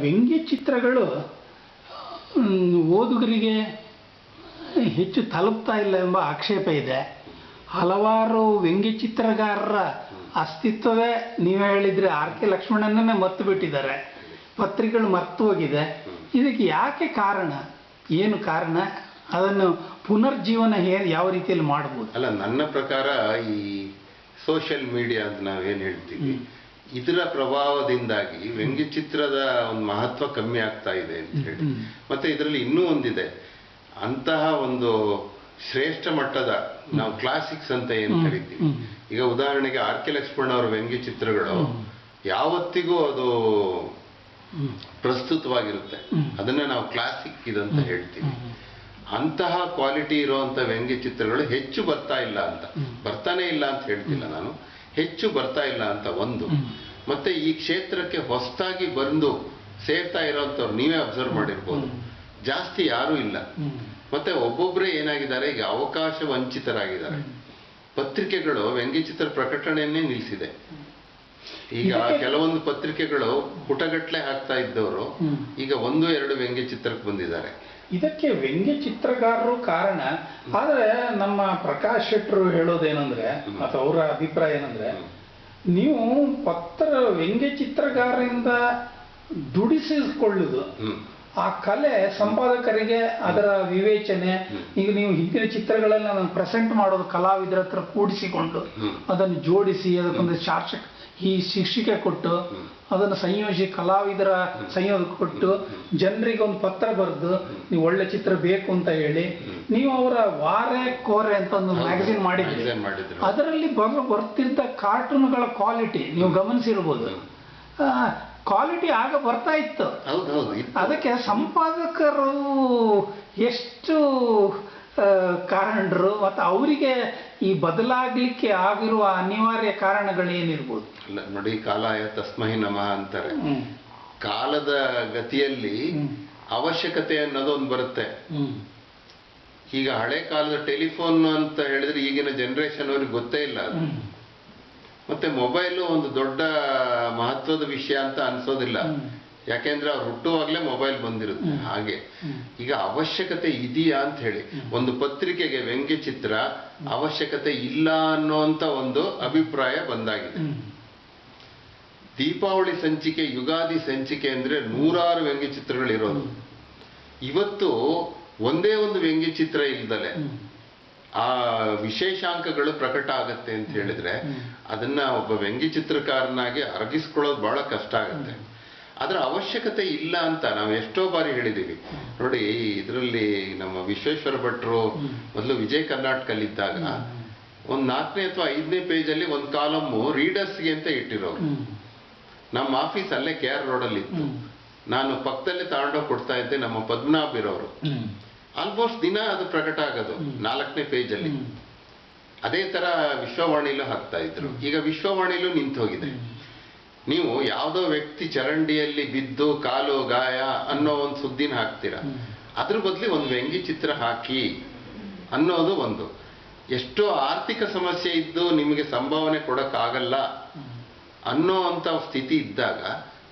ವ್ಯಂಗ್ಯ ಚಿತ್ರಗಳು ಓದುಗರಿಗೆ ಹೆಚ್ಚು ತಲುಪ್ತಾ ಇಲ್ಲ ಎಂಬ ಆಕ್ಷೇಪ ಇದೆ. ಹಲವಾರು ವ್ಯಂಗ್ಯ ಚಿತ್ರಗಾರರ ಅಸ್ತಿತ್ವವೇ ನೀವೇ ಹೇಳಿದರೆ ಆರ್ ಕೆ ಲಕ್ಷ್ಮಣನನ್ನೇ ಮರ್ತು ಬಿಟ್ಟಿದ್ದಾರೆ. ಪತ್ರಿಕೆಗಳು ಮರ್ತು ಹೋಗಿದೆ. ಇದಕ್ಕೆ ಯಾಕೆ ಕಾರಣ? ಏನು ಕಾರಣ? ಅದನ್ನು ಪುನರ್ಜೀವನ ಹೇ, ಯಾವ ರೀತಿಯಲ್ಲಿ ಮಾಡ್ಬೋದು? ಅಲ್ಲ, ನನ್ನ ಪ್ರಕಾರ ಈ ಸೋಷಿಯಲ್ ಮೀಡಿಯಾ ಅಂತ ನಾವೇನು ಹೇಳ್ತೀವಿ? ಇದರ ಪ್ರಭಾವದಿಂದಾಗಿ ವ್ಯಂಗ್ಯಚಿತ್ರದ ಒಂದು ಮಹತ್ವ ಕಮ್ಮಿ ಆಗ್ತಾ ಇದೆ ಅಂತ ಹೇಳಿ. ಮತ್ತೆ ಇದರಲ್ಲಿ ಇನ್ನೂ ಒಂದಿದೆ. ಅಂತಹ ಒಂದು ಶ್ರೇಷ್ಠ ಮಟ್ಟದ ನಾವು ಕ್ಲಾಸಿಕ್ಸ್ ಅಂತ ಏನ್. ಕರಿತೀವಿ. ಈಗ ಉದಾಹರಣೆಗೆ ಆರ್ ಕೆ ಲಕ್ಷ್ಮಣ ಅವರ ವ್ಯಂಗ್ಯ ಚಿತ್ರಗಳು ಯಾವತ್ತಿಗೂ ಅದು ಪ್ರಸ್ತುತವಾಗಿರುತ್ತೆ. ಅದನ್ನ ನಾವು ಕ್ಲಾಸಿಕ್ ಇದಂತ ಹೇಳ್ತೀವಿ. ಅಂತಹ ಕ್ವಾಲಿಟಿ ಇರುವಂತ ವ್ಯಂಗ್ಯ ಚಿತ್ರಗಳು ಹೆಚ್ಚು ಬರ್ತಾ ಇಲ್ಲ ಅಂತ. ಬರ್ತಾನೆ ಇಲ್ಲ ಅಂತ ಹೇಳ್ತಿಲ್ಲ ನಾನು. ಹೆಚ್ಚು ಬರ್ತಾ ಇಲ್ಲ ಅಂತ ಒಂದು. ಮತ್ತೆ ಈ ಕ್ಷೇತ್ರಕ್ಕೆ ಹೊಸದಾಗಿ ಬಂದು ಸೇರ್ತಾ ಇರೋಂಥವ್ರು ನೀವೇ ಅಬ್ಸರ್ವ್ ಮಾಡಿರ್ಬೋದು. ಜಾಸ್ತಿ ಯಾರೂ ಇಲ್ಲ. ಮತ್ತೆ ಒಬ್ಬೊಬ್ಬರೇ ಏನಾಗಿದ್ದಾರೆ ಈಗ ಅವಕಾಶ ವಂಚಿತರಾಗಿದ್ದಾರೆ. ಪತ್ರಿಕೆಗಳು ವ್ಯಂಗ್ಯಚಿತ್ರ ಪ್ರಕಟಣೆಯನ್ನೇ ನಿಲ್ಲಿಸಿದೆ. ಈಗ ಕೆಲವೊಂದು ಪತ್ರಿಕೆಗಳು ಪುಟಗಟ್ಲೆ ಹಾಕ್ತಾ ಇದ್ದವರು ಈಗ ಒಂದು ಎರಡು ವ್ಯಂಗ್ಯ ಚಿತ್ರಕ್ಕೆ ಬಂದಿದ್ದಾರೆ. ಇದಕ್ಕೆ ವ್ಯಂಗ್ಯ ಚಿತ್ರಕಾರರು ಕಾರಣ. ಆದ್ರೆ ನಮ್ಮ ಪ್ರಕಾಶ್ ಶೆಟ್ಟರು ಹೇಳೋದೇನಂದ್ರೆ ಮತ್ತು ಅಥವಾ ಅವರ ಅಭಿಪ್ರಾಯ ಏನಂದ್ರೆ ನೀವು ಪತ್ರ ವ್ಯಂಗ್ಯ ಚಿತ್ರಕಾರರಿಂದ ದುಡಿಸಿಕೊಳ್ಳುದು ಆ ಕಲೆ ಸಂಪಾದಕರಿಗೆ ಅದರ ವಿವೇಚನೆ. ಈಗ ನೀವು ಹಿಂದಿನ ಚಿತ್ರಗಳನ್ನ ನಾನು ಪ್ರೆಸೆಂಟ್ ಮಾಡೋದು ಕಲಾವಿದರ ಹತ್ರ ಕೂಡಿಸಿಕೊಂಡು. ಅದನ್ನು ಜೋಡಿಸಿ ಅದಕ್ಕೊಂದು ಶಾರ್ಷಕ ಈ ಶಿಕ್ಷಿಕೆ ಕೊಟ್ಟು. ಅದನ್ನು ಸಂಯೋಜಿ ಕಲಾವಿದರ ಸಂಯೋಗ ಕೊಟ್ಟು ಜನರಿಗೆ ಒಂದು ಪತ್ರ ಬರೆದು ನೀವು ಒಳ್ಳೆ ಚಿತ್ರ ಬೇಕು ಅಂತ ಹೇಳಿ ನೀವು ಅವರ ವಾರೆ ಕೋರೆ ಅಂತ ಒಂದು. ಮ್ಯಾಗಝಿನ್ ಮಾಡಿದ್ರಿ. ಅದರಲ್ಲಿ ಬರೋ ಬರ್ತಿದ್ದ ಕಾರ್ಟೂನ್ಗಳ ಕ್ವಾಲಿಟಿ ನೀವು ಗಮನಿಸಿರ್ಬೋದು ಕ್ವಾಲಿಟಿ ಆಗ ಬರ್ತಾ ಇತ್ತು ಅದಕ್ಕೆ ಸಂಪಾದಕರು ಎಷ್ಟು ಕಾರಣರು ಮತ್ತು ಅವರಿಗೆ ಈ ಬದಲಾಗಲಿಕ್ಕೆ ಆಗಿರುವ ಅನಿವಾರ್ಯ ಕಾರಣಗಳೇನಿರ್ಬೋದು? ಅಲ್ಲ, ನೋಡಿ ಕಾಲಾಯ ತಸ್ಮಹಿ ನಮಃ ಅಂತಾರೆ. ಕಾಲದ ಗತಿಯಲ್ಲಿ. ಅವಶ್ಯಕತೆ ಅನ್ನೋದೊಂದು ಬರುತ್ತೆ. ಈಗ ಹಳೆ ಕಾಲದ ಟೆಲಿಫೋನ್ ಅಂತ ಹೇಳಿದ್ರೆ ಈಗಿನ ಜನರೇಷನ್ ಅವ್ರಿಗೆ ಗೊತ್ತೇ ಇಲ್ಲ. ಮತ್ತೆ ಮೊಬೈಲ್ ಒಂದು ದೊಡ್ಡ ಮಹತ್ವದ ವಿಷಯ ಅಂತ ಅನ್ಸೋದಿಲ್ಲ. ಯಾಕೆಂದ್ರೆ ಅವ್ರು ಹುಟ್ಟುವಾಗ್ಲೇ ಮೊಬೈಲ್ ಬಂದಿರುತ್ತೆ. ಹಾಗೆ. ಈಗ ಅವಶ್ಯಕತೆ ಇದೆಯಾ ಅಂತ ಹೇಳಿ. ಒಂದು ಪತ್ರಿಕೆಗೆ ವ್ಯಂಗ್ಯ ಚಿತ್ರ ಅವಶ್ಯಕತೆ ಇಲ್ಲ ಅನ್ನೋಂತ ಒಂದು ಅಭಿಪ್ರಾಯ ಬಂದಾಗಿದೆ. ದೀಪಾವಳಿ ಸಂಚಿಕೆ ಯುಗಾದಿ ಸಂಚಿಕೆ ಅಂದ್ರೆ ನೂರಾರು ವ್ಯಂಗ್ಯ ಚಿತ್ರಗಳಿರೋದು ಇವತ್ತು ಒಂದೇ ಒಂದು ವ್ಯಂಗ್ಯ ಚಿತ್ರ ಇಲ್ದಲೆ ಆ ವಿಶೇಷಾಂಕಗಳು ಪ್ರಕಟ ಆಗತ್ತೆ ಅಂತ ಹೇಳಿದ್ರೆ ಅದನ್ನ ಒಬ್ಬ ವ್ಯಂಗ್ಯ ಚಿತ್ರಕಾರನಾಗಿ ಅರಗಿಸ್ಕೊಳ್ಳೋದು ಬಹಳ ಕಷ್ಟ ಆಗತ್ತೆ. ಅದರ ಅವಶ್ಯಕತೆ ಇಲ್ಲ ಅಂತ ನಾವು ಎಷ್ಟೋ ಬಾರಿ ಹೇಳಿದ್ದೀವಿ. ನೋಡಿ, ಇದರಲ್ಲಿ ನಮ್ಮ ವಿಶ್ವೇಶ್ವರ ಭಟ್ರು ಮೊದಲು ವಿಜಯ ಕರ್ನಾಟಕಲ್ಲಿದ್ದಾಗ ಒಂದ್ ನಾಲ್ಕನೇ ಅಥವಾ ಐದನೇ ಪೇಜಲ್ಲಿ ಒಂದು ಕಾಲಮ್ಮು ರೀಡರ್ಸ್ಗೆ ಅಂತ ಇಟ್ಟಿರೋರು. ನಮ್ಮ ಆಫೀಸ್ ಅಲ್ಲೇ ಕೆ ಆರ್ ರೋಡಲ್ಲಿ ಇತ್ತು. ನಾನು ಪಕ್ಕದಲ್ಲೇ ತಗೊಂಡೋಗಿ ಕೊಡ್ತಾ ಇದ್ದೆ ನಮ್ಮ ಪದ್ಮನಾಭ್ ಇರೋರು. ಆಲ್ಮೋಸ್ಟ್ ದಿನ ಅದು ಪ್ರಕಟ ಆಗೋದು ನಾಲ್ಕನೇ ಪೇಜಲ್ಲಿ. ಅದೇ ತರ ವಿಶ್ವವಾಣಿಲೂ ಹಾಕ್ತಾ ಇದ್ರು. ಈಗ ವಿಶ್ವವಾಣಿಲೂ ನಿಂತು ಹೋಗಿದೆ ನೀವು ಯಾವುದೋ ವ್ಯಕ್ತಿ ಚರಂಡಿಯಲ್ಲಿ ಬಿದ್ದು ಕಾಲು ಗಾಯ ಅನ್ನೋ ಒಂದು ಸುದ್ದಿನ ಹಾಕ್ತೀರಾ. ಅದ್ರ ಬದಲಿ ಒಂದು ವ್ಯಂಗ್ಯ ಚಿತ್ರ ಹಾಕಿ ಅನ್ನೋದು ಒಂದು. ಎಷ್ಟೋ ಆರ್ಥಿಕ ಸಮಸ್ಯೆ ಇದ್ದು ನಿಮಗೆ ಸಂಭಾವನೆ ಕೊಡೋಕ್ಕಾಗಲ್ಲ ಅನ್ನೋ ಅಂತ ಸ್ಥಿತಿ ಇದ್ದಾಗ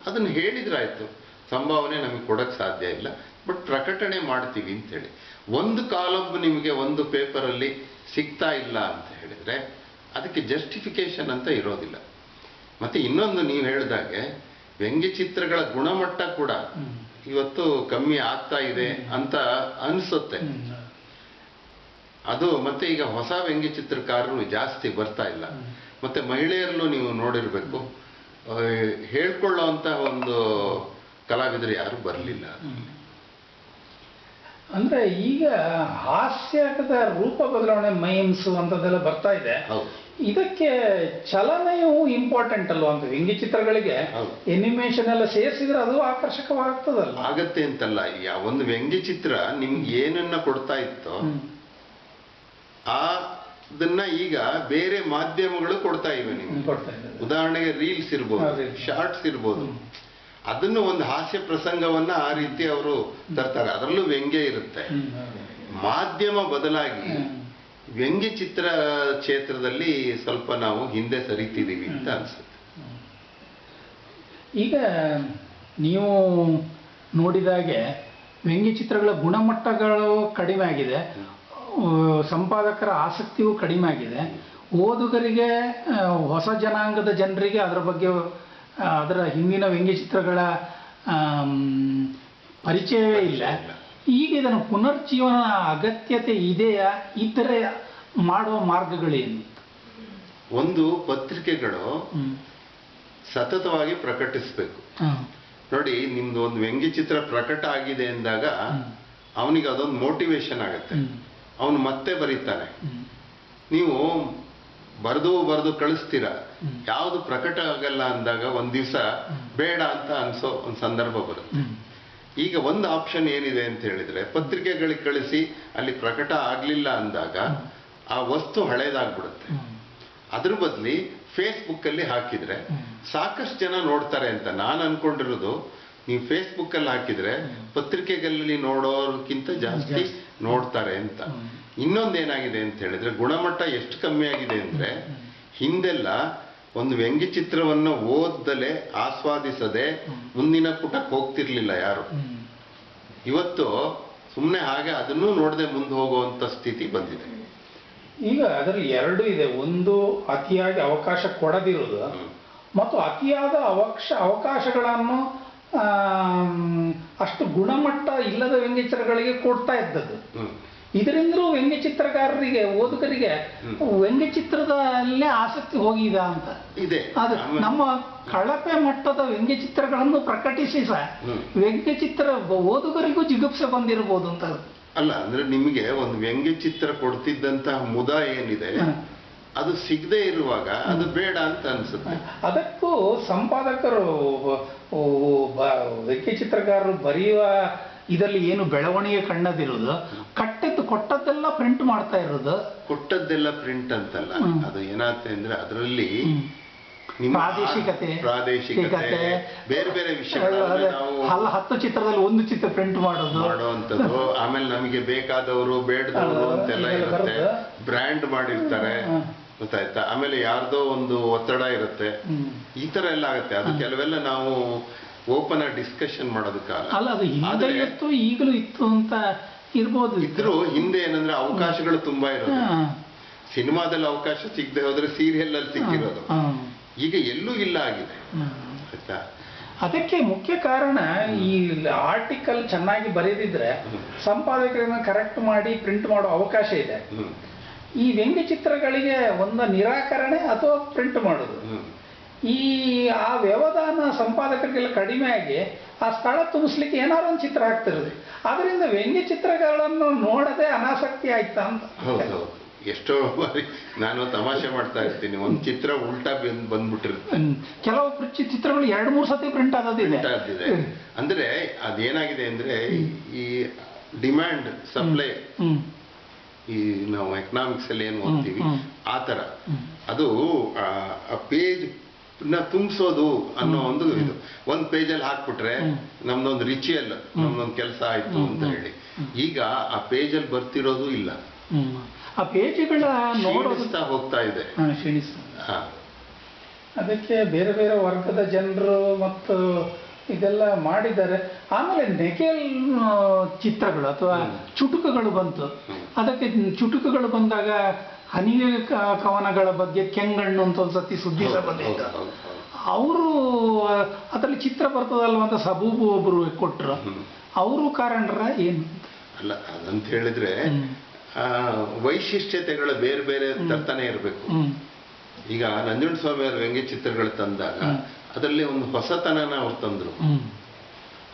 ಅದನ್ನು ಹೇಳಿದ್ರಾಯ್ತು. ಸಂಭಾವನೆ ನಮಗೆ ಕೊಡಕ್ ಸಾಧ್ಯ ಇಲ್ಲ. ಬಟ್ ಪ್ರಕಟಣೆ ಮಾಡ್ತೀವಿ ಅಂತೇಳಿ. ಒಂದು ಕಾಲಮ್ ನಿಮಗೆ ಒಂದು ಪೇಪರಲ್ಲಿ ಸಿಗ್ತಾ ಇಲ್ಲ ಅಂತ ಹೇಳಿದ್ರೆ ಅದಕ್ಕೆ ಜಸ್ಟಿಫಿಕೇಶನ್ ಅಂತ ಇರೋದಿಲ್ಲ. ಮತ್ತೆ ಇನ್ನೊಂದು ನೀವು ಹೇಳಿದಾಗೆ ವ್ಯಂಗ್ಯ ಚಿತ್ರಗಳ ಗುಣಮಟ್ಟ ಕೂಡ ಇವತ್ತು ಕಮ್ಮಿ ಆಗ್ತಾ ಇದೆ ಅಂತ ಅನಿಸುತ್ತೆ. ಅದು ಮತ್ತೆ ಈಗ ಹೊಸ ವ್ಯಂಗ್ಯ ಚಿತ್ರಕಾರರು ಜಾಸ್ತಿ ಬರ್ತಾ ಇಲ್ಲ. ಮತ್ತೆ ಮಹಿಳೆಯರಲ್ಲೂ ನೀವು ನೋಡಿರ್ಬೇಕು. ಹೇಳ್ಕೊಳ್ಳೋ ಒಂದು ಕಲಾವಿದರು ಯಾರು ಬರಲಿಲ್ಲ. ಅಂದ್ರೆ ಈಗ ಹಾಸ್ಯದ ರೂಪ ಬದಲಾವಣೆ ಮೈಮ್ಸ್ ಅಂತದೆಲ್ಲ ಬರ್ತಾ ಇದೆ. ಇದಕ್ಕೆ ಚಲನೆಯು ಇಂಪಾರ್ಟೆಂಟ್ ಅಲ್ವಾ ಅಂತ ವ್ಯಂಗ್ಯ ಚಿತ್ರಗಳಿಗೆ ಹೌದು. ಎನಿಮೇಷನ್ ಎಲ್ಲ ಸೇರಿಸಿದ್ರೆ ಅದು ಆಕರ್ಷಕವಾಗ್ತದಲ್ಲ ಆಗತ್ತೆ ಅಂತಲ್ಲ. ಈಗ ಒಂದು ವ್ಯಂಗ್ಯ ಚಿತ್ರ ನಿಮ್ಗೆ ಏನನ್ನ ಕೊಡ್ತಾ ಇತ್ತೋ ಆ ಅದನ್ನ ಈಗ ಬೇರೆ ಮಾಧ್ಯಮಗಳು ಕೊಡ್ತಾ ಇವೆ ನಿಮ್ಗೆ. ಉದಾಹರಣೆಗೆ ರೀಲ್ಸ್ ಇರ್ಬೋದು ಶಾರ್ಟ್ಸ್ ಇರ್ಬೋದು. ಅದನ್ನು ಒಂದು ಹಾಸ್ಯ ಪ್ರಸಂಗವನ್ನ ಆ ರೀತಿ ಅವರು ತರ್ತಾರೆ. ಅದರಲ್ಲೂ ವ್ಯಂಗ್ಯ ಇರುತ್ತೆ. ಮಾಧ್ಯಮ ಬದಲಾಗಿ. ವ್ಯಂಗ್ಯ ಚಿತ್ರ ಕ್ಷೇತ್ರದಲ್ಲಿ ಸ್ವಲ್ಪ ನಾವು ಹಿಂದೆ ಸರಿತಿದ್ದೀವಿ ಅಂತ ಅನ್ಸುತ್ತೆ. ಈಗ ನೀವು ನೋಡಿದಾಗೆ ವ್ಯಂಗ್ಯಚಿತ್ರಗಳ ಗುಣಮಟ್ಟಗಳು ಕಡಿಮೆ ಆಗಿದೆ. ಸಂಪಾದಕರ ಆಸಕ್ತಿಯೂ ಕಡಿಮೆ ಆಗಿದೆ. ಓದುಗರಿಗೆ ಹೊಸ ಜನಾಂಗದ ಜನರಿಗೆ ಅದರ ಬಗ್ಗೆ ಅದರ ಹಿಂದಿನ ವ್ಯಂಗ್ಯಚಿತ್ರಗಳ ಪರಿಚಯವೇ ಇಲ್ಲ. ಈಗ ಇದನ್ನು ಪುನರ್ಜೀವನ ಅಗತ್ಯತೆ ಇದೆಯಾ? ಇತರೆ ಮಾಡುವ ಮಾರ್ಗಗಳೇನು? ಒಂದು ಪತ್ರಿಕೆಗಳು ಸತತವಾಗಿ ಪ್ರಕಟಿಸಬೇಕು. ನೋಡಿ ನಿಮ್ದು ಒಂದು ವ್ಯಂಗ್ಯಚಿತ್ರ ಪ್ರಕಟ ಆಗಿದೆ ಅಂದಾಗ ಹ್ಮ್. ಅವನಿಗೆ ಅದೊಂದು ಮೋಟಿವೇಶನ್ ಆಗುತ್ತೆ. ಅವನು ಮತ್ತೆ ಬರೀತಾನೆ. ನೀವು ಬರೆದು ಬರೆದು ಕಳಿಸ್ತೀರ. ಯಾವುದು ಪ್ರಕಟ ಆಗಲ್ಲ ಅಂದಾಗ ಒಂದ್ ದಿವಸ ಬೇಡ ಅಂತ ಅನ್ಸೋ ಒಂದು ಸಂದರ್ಭ ಬರುತ್ತೆ. ಈಗ ಒಂದು ಆಪ್ಷನ್ ಏನಿದೆ ಅಂತ ಹೇಳಿದ್ರೆ ಪತ್ರಿಕೆಗಳಿಗೆ ಕಳಿಸಿ ಅಲ್ಲಿ ಪ್ರಕಟ ಆಗ್ಲಿಲ್ಲ ಅಂದಾಗ ಆ ವಸ್ತು ಹಳೇದಾಗ್ಬಿಡುತ್ತೆ. ಅದ್ರ ಬದ್ಲಿ ಫೇಸ್ಬುಕ್ ಅಲ್ಲಿ ಹಾಕಿದ್ರೆ ಸಾಕಷ್ಟು ಜನ ನೋಡ್ತಾರೆ ಅಂತ ನಾನು ಅನ್ಕೊಂಡಿರೋದು ನೀವು ಫೇಸ್ಬುಕ್ ಅಲ್ಲಿ ಹಾಕಿದ್ರೆ ಪತ್ರಿಕೆಗಳಲ್ಲಿ ನೋಡೋರ್ಕಿಂತ ಜಾಸ್ತಿ. ನೋಡ್ತಾರೆ ಅಂತ. ಇನ್ನೊಂದೇನಾಗಿದೆ ಅಂತ ಹೇಳಿದ್ರೆ ಗುಣಮಟ್ಟ ಎಷ್ಟು ಕಮ್ಮಿ ಆಗಿದೆ ಅಂದ್ರೆ ಹಿಂದೆಲ್ಲ ಒಂದು ವ್ಯಂಗ್ಯಚಿತ್ರವನ್ನ ಓದ್ದಲೆ ಆಸ್ವಾದಿಸದೆ ಮುಂದಿನ ಪುಟಕ್ಕೆ ಹೋಗ್ತಿರ್ಲಿಲ್ಲ ಯಾರು? ಇವತ್ತು ಸುಮ್ಮನೆ ಹಾಗೆ ಅದನ್ನು ನೋಡದೆ ಮುಂದೆ ಹೋಗುವಂತ ಸ್ಥಿತಿ ಬಂದಿದೆ. ಈಗ ಅದರಲ್ಲಿ ಎರಡು ಇದೆ. ಒಂದು ಅತಿಯಾಗಿ ಅವಕಾಶ ಕೊಡದಿರುವುದು ಮತ್ತು ಅತಿಯಾದ ಅವಕಾಶ ಅವಕಾಶಗಳನ್ನು ಅಷ್ಟು ಗುಣಮಟ್ಟ ಇಲ್ಲದ ವ್ಯಂಗ್ಯಚಿತ್ರಗಳಿಗೆ ಕೊಡ್ತಾ ಇದ್ದದ್ದು. ಇದರಿಂದಲೂ ವ್ಯಂಗ್ಯಚಿತ್ರಕಾರರಿಗೆ ಓದುಗರಿಗೆ. ವ್ಯಂಗ್ಯಚಿತ್ರದಲ್ಲೇ ಆಸಕ್ತಿ ಹೋಗಿದ ಅಂತ ಇದೆ ಅದು ನಮ್ಮ ಕಳಪೆ ಮಟ್ಟದ ವ್ಯಂಗ್ಯಚಿತ್ರಗಳನ್ನು ಪ್ರಕಟಿಸಿ ಸಹ. ವ್ಯಂಗ್ಯಚಿತ್ರ ಓದುಗರಿಗೂ ಜಿಗುಪ್ಸೆ ಬಂದಿರಬಹುದು ಅಂತ ಅಲ್ಲ ಅಂದ್ರೆ ನಿಮಗೆ ಒಂದು ವ್ಯಂಗ್ಯಚಿತ್ರ ಕೊಡ್ತಿದ್ದಂತಹ ಮುದ ಏನಿದೆ. ಅದು ಸಿಗದೆ ಇರುವಾಗ ಅದು ಬೇಡ ಅಂತ ಅನ್ಸುತ್ತೆ. ಅದಕ್ಕೂ ಸಂಪಾದಕರು ಓ, ಚಿತ್ರಕಾರರು ಬರೆಯುವ ಇದರಲ್ಲಿ ಏನು ಬೆಳವಣಿಗೆ ಕಂಡದಿರುವುದು ಕಟ್ಟಿದ್ದು ಕೊಟ್ಟದ್ದೆಲ್ಲ ಪ್ರಿಂಟ್ ಮಾಡ್ತಾ ಇರೋದು ಕೊಟ್ಟದ್ದೆಲ್ಲ ಪ್ರಿಂಟ್ ಅಂತಲ್ಲ. ಅದು ಏನಾಗುತ್ತೆ ಅಂದ್ರೆ ಅದರಲ್ಲಿ ಪ್ರಾದೇಶಿಕತೆ ಪ್ರಾದೇಶಿಕತೆ ಬೇರೆ ಬೇರೆ ಹಲ್ಲ ಹತ್ತು ಚಿತ್ರದಲ್ಲಿ ಒಂದು ಚಿತ್ರ ಪ್ರಿಂಟ್ ಮಾಡೋದು. ಮಾಡುವಂಥದ್ದು. ಆಮೇಲೆ ನಮಗೆ ಬೇಕಾದವರು ಬೇಡದವರು ಅಂತೆಲ್ಲ ಇರುತ್ತೆ. ಬ್ರ್ಯಾಂಡ್ ಮಾಡಿರ್ತಾರೆ. ಗೊತ್ತಾಯ್ತಾ? ಆಮೇಲೆ ಯಾರ್ದೋ ಒಂದು ಒತ್ತಡ ಇರುತ್ತೆ. ಈ ತರ ಎಲ್ಲ ಆಗುತ್ತೆ. ಅದು ಕೆಲವೆಲ್ಲ ನಾವು ಓಪನ್ ಆಗಿ ಡಿಸ್ಕಷನ್ ಇತ್ತು ಈಗಲೂ ಇತ್ತು ಅಂತ ಇರ್ಬೋದು. ಇದ್ರು ಹಿಂದೆ ಏನಂದ್ರೆ ಅವಕಾಶಗಳು ತುಂಬಾ ಇರೋದು. ಸಿನಿಮಾದಲ್ಲಿ ಅವಕಾಶ ಸಿಗದೆ ಹೋದ್ರೆ ಸೀರಿಯಲ್ ಅಲ್ಲಿ ಸಿಕ್ಕಿರೋದು. ಈಗ ಎಲ್ಲೂ ಇಲ್ಲ ಆಗಿದೆ. ಆಯ್ತಾ? ಅದಕ್ಕೆ ಮುಖ್ಯ ಕಾರಣ ಈ ಆರ್ಟಿಕಲ್ ಚೆನ್ನಾಗಿ ಬರೆದಿದ್ರೆ. ಸಂಪಾದಕರನ್ನ ಕರೆಕ್ಟ್ ಮಾಡಿ ಪ್ರಿಂಟ್ ಮಾಡೋ ಅವಕಾಶ ಇದೆ. ಈ ವ್ಯಂಗ್ಯಚಿತ್ರಗಳಿಗೆ ಒಂದು ನಿರಾಕರಣೆ ಅಥವಾ ಪ್ರಿಂಟ್ ಮಾಡೋದು. ಈ ಆ ವ್ಯವಧಾನ ಸಂಪಾದಕರಿಗೆಲ್ಲ ಕಡಿಮೆ ಆಗಿ ಆ ಸ್ಥಳ ತುಂಬಿಸ್ಲಿಕ್ಕೆ ಏನಾರು ಒಂದು ಚಿತ್ರ ಹಾಕ್ತಿರೋದು. ಅದರಿಂದ ವ್ಯಂಗ್ಯ ಚಿತ್ರಗಳನ್ನು ನೋಡದೆ ಅನಾಸಕ್ತಿ ಆಯ್ತಾ ಅಂತ. ಹೌದೌದು ಎಷ್ಟೋ ಬಾರಿ ನಾನು ತಮಾಷೆ ಮಾಡ್ತಾ ಇರ್ತೀನಿ. ಒಂದು ಚಿತ್ರ ಉಲ್ಟಾ ಬಂದ್ ಬಂದ್ಬಿಟ್ಟಿರುತ್ತೆ. ಕೆಲವು ಚಿತ್ರಗಳು ಎರಡು ಮೂರು ಸತಿ ಪ್ರಿಂಟ್ ಆಗೋದಿದೆ ಅಂದ್ರೆ ಅದೇನಾಗಿದೆ ಅಂದ್ರೆ ಈ ಡಿಮ್ಯಾಂಡ್ ಸಪ್ಲೈ ಈ ನಾವು ಎಕನಾಮಿಕ್ಸ್ ಅಲ್ಲಿ ಏನು ಓದ್ತೀವಿ. ಆ ತರ ಅದು ಆ ಪೇಜ್ನ ತುಂಬಿಸೋದು ಅನ್ನೋ ಒಂದು ಇದು. ಒಂದ್ ಪೇಜ್ ಅಲ್ಲಿ ಹಾಕ್ಬಿಟ್ರೆ. ನಮ್ದೊಂದು ರಿಚುಯಲ್ ನಮ್ದೊಂದು ಕೆಲಸ ಆಯ್ತು ಅಂತ ಹೇಳಿ. ಈಗ ಆ ಪೇಜ್ ಅಲ್ಲಿ ಬರ್ತಿರೋದು ಇಲ್ಲ. ಆ ಪೇಜ್ಗಳ ನೋಡಿಸ್ತಾ ಹೋಗ್ತಾ ಇದೆ. ಅದಕ್ಕೆ ಬೇರೆ ಬೇರೆ ವರ್ಗದ ಜನರು ಮತ್ತು ಇದೆಲ್ಲ ಮಾಡಿದ್ದಾರೆ ಆಮೇಲೆ ನೆಕೆಲ್ ಚಿತ್ರಗಳು ಅಥವಾ. ಚುಟುಕುಗಳು ಬಂತು. ಅದಕ್ಕೆ ಚುಟುಕುಗಳು ಬಂದಾಗ ಕ- ಕವನಗಳ ಬಗ್ಗೆ ಕೆಂಗಣ್ಣು ಅಂತ ಒಂದ್ಸತಿ ಸುದ್ದಿ ಸಹ ಬಂದಿತ್ತು. ಅವರು ಅದರಲ್ಲಿ ಚಿತ್ರ ಬರ್ತದಲ್ವ ಅಂತ ಸಬೂಬು ಒಬ್ರು ಕೊಟ್ಟರು ಅವರು ಕಾರಣರ ಏನು? ಅಲ್ಲ ಅದಂತ ಹೇಳಿದ್ರೆ ವೈಶಿಷ್ಟ್ಯತೆಗಳು ಬೇರೆ ಬೇರೆ ತರ್ತಾನೆ ಇರಬೇಕು. ಈಗ ನಂಜುಂಡ ಸ್ವಾಮಿ ಅವ್ರ ವ್ಯಂಗ್ಯ ಚಿತ್ರಗಳು ತಂದಾಗ. ಅದರಲ್ಲಿ ಒಂದು ಹೊಸತನನ ಅವ್ರು ತಂದ್ರು.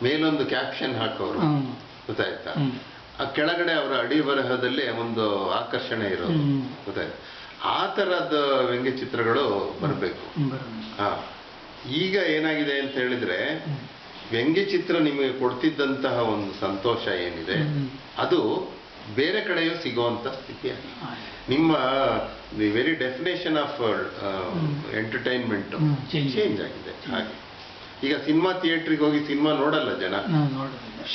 ಮೇಲೊಂದು ಕ್ಯಾಪ್ಷನ್ ಹಾಕೋರು ಗೊತ್ತಾಯ್ತಾ? ಆ ಕೆಳಗಡೆ ಅವರ ಅಡಿ ಬರಹದಲ್ಲಿ ಒಂದು ಆಕರ್ಷಣೆ ಇರೋದು. ಗೊತ್ತಾಯ್ತು? ಆ ತರದ ವ್ಯಂಗ್ಯ ಚಿತ್ರಗಳು ಬರಬೇಕು. ಹಾ. ಈಗ ಏನಾಗಿದೆ ಅಂತ ಹೇಳಿದ್ರೆ. ವ್ಯಂಗ್ಯ ಚಿತ್ರ ನಿಮಗೆ ಕೊಡ್ತಿದ್ದಂತಹ ಒಂದು ಸಂತೋಷ ಏನಿದೆ ಅದು ಬೇರೆ ಕಡೆಯೂ ಸಿಗುವಂತ ಸ್ಥಿತಿ ನಿಮ್ಮ the very definition of. Entertainment change ಆಗಿದೆ. ಹಾಗೆ. ಈಗ ಸಿನಿಮಾ ಥಿಯೇಟ್ರಿಗೆ ಹೋಗಿ ಸಿನಿಮಾ ನೋಡಲ್ಲ ಜನ?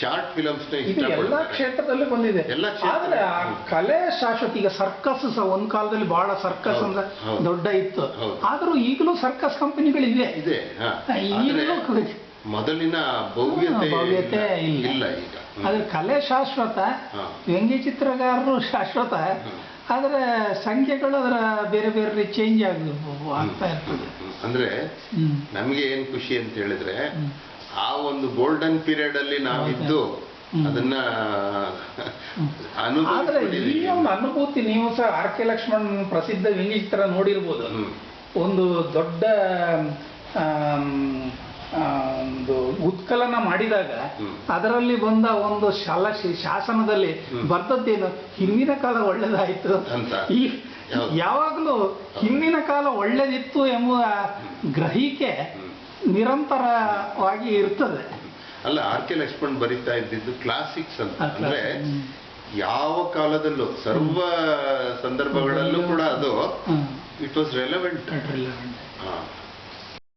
ಶಾರ್ಟ್ ಫಿಲಮ್ಸ್ ಎಲ್ಲ ಕ್ಷೇತ್ರದಲ್ಲೂ ಬಂದಿದೆ. ಎಲ್ಲ ಆದ್ರೆ ಕಲೆ ಶಾಶ್ವತ ಈಗ ಸರ್ಕಸ್ ಸಹ ಒಂದ್ ಕಾಲದಲ್ಲಿ ಬಹಳ ಸರ್ಕಸ್ ಅಂದ್ರೆ ದೊಡ್ಡ ಇತ್ತು. ಆದ್ರೂ ಈಗಲೂ ಸರ್ಕಸ್ ಕಂಪನಿಗಳಿವೆ ಇದೆ ಮೊದಲಿನ ಭವ್ಯತೆ. ಇಲ್ಲ ಈಗ. ಆದ್ರೆ ಕಲೆ ಶಾಶ್ವತ ಹಾ. ವ್ಯಂಗ್ಯ ಚಿತ್ರಗಾರರು ಶಾಶ್ವತ ಆದರೆ ಸಂಖ್ಯೆಗಳು ಅದರ ಬೇರೆ ಬೇರೆ ಚೇಂಜ್ ಆಗಿರ್ಬೋದು ಆಗ್ತಾ ಇರ್ತದೆ. ಅಂದ್ರೆ. ನಮ್ಗೆ ಏನ್ ಖುಷಿ ಅಂತ ಹೇಳಿದ್ರೆ ಆ ಒಂದು ಗೋಲ್ಡನ್ ಪೀರಿಯಡ್ ಅಲ್ಲಿ ನಾವಿದ್ದು. ಅದನ್ನ ಆದ್ರೆ ಈ ಒಂದು ಅನುಭೂತಿ ನೀವು ಸಹ ಆರ್ ಕೆ ಲಕ್ಷ್ಮಣ್ ಪ್ರಸಿದ್ಧ ವ್ಯಂಗ್ಯಚಿತ್ರ ನೋಡಿರ್ಬೋದು. ಒಂದು ದೊಡ್ಡ ಒಂದು ಉತ್ಕಲನ ಮಾಡಿದಾಗ ಅದರಲ್ಲಿ ಬಂದ ಒಂದು ಶಾಲ ಶಾಸನದಲ್ಲಿ ಬರ್ತದ್ದೇನು ಹಿಂದಿನ ಕಾಲ ಒಳ್ಳೇದಾಯ್ತು. ಅಂತ. ಈ? ಯಾವಾಗಲೂ ಹಿಂದಿನ ಕಾಲ ಒಳ್ಳೇದಿತ್ತು ಎಂಬುವ ಗ್ರಹಿಕೆ ನಿರಂತರವಾಗಿ ಇರ್ತದೆ. ಅಲ್ಲ ಆರ್ ಕೆ ಲಕ್ಷ್ಮಣ್ ಬರಿತಾ ಇದ್ದಿದ್ದು ಕ್ಲಾಸಿಕ್ಸ್ ಅಂತ. ಅಂದ್ರೆ ಯಾವ ಕಾಲದಲ್ಲೂ ಸರ್ವ ಸಂದರ್ಭಗಳಲ್ಲೂ ಕೂಡ ಅದು ಇಟ್ ವಾಸ್ ರೆಲೆವೆಂಟ್.